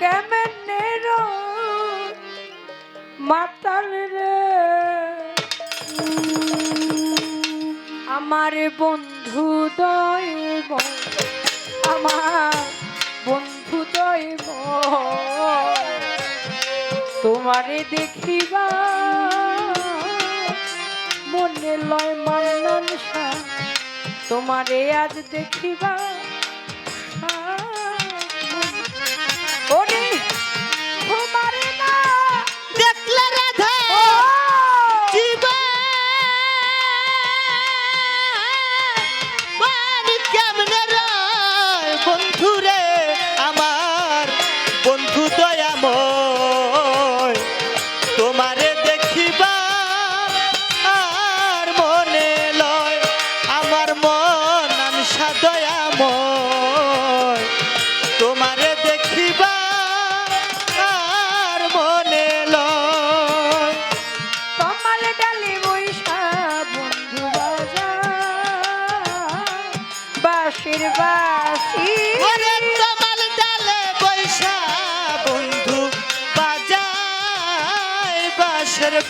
কেমনে মাতাল রে। আমার বন্ধু দৈব আমার বন্ধু দৈব তোমারে দেখিবা, মনে লয় মান্নান তোমারে আজ দেখিবা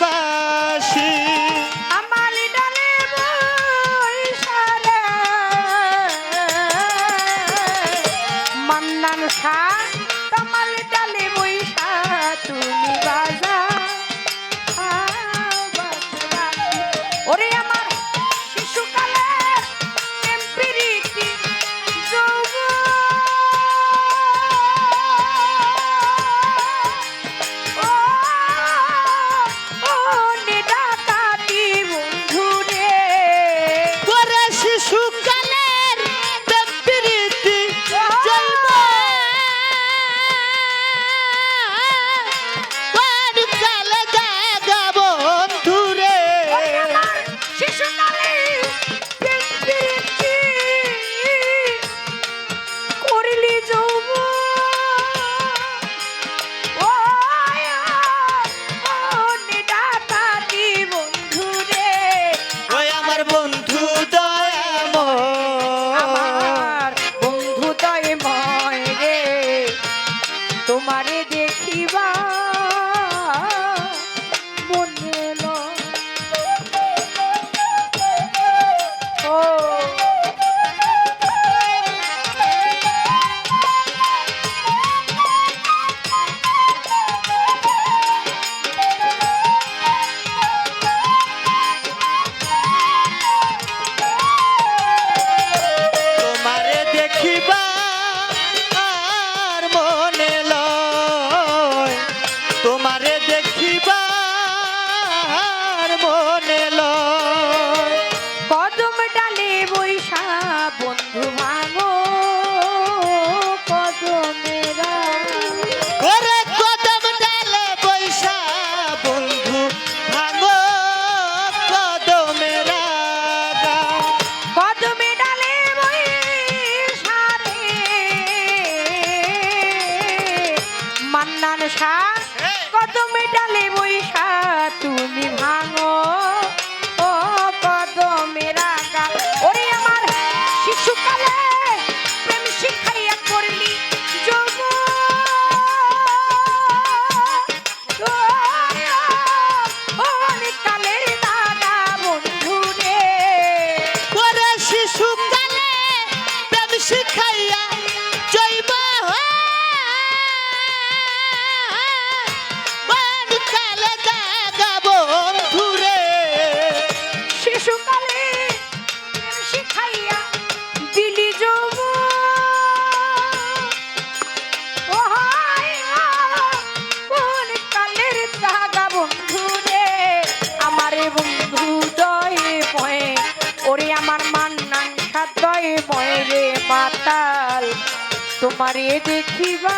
বাসী মান্নান শাহ কত মেটালে মাতাল তোমারে দেখিবা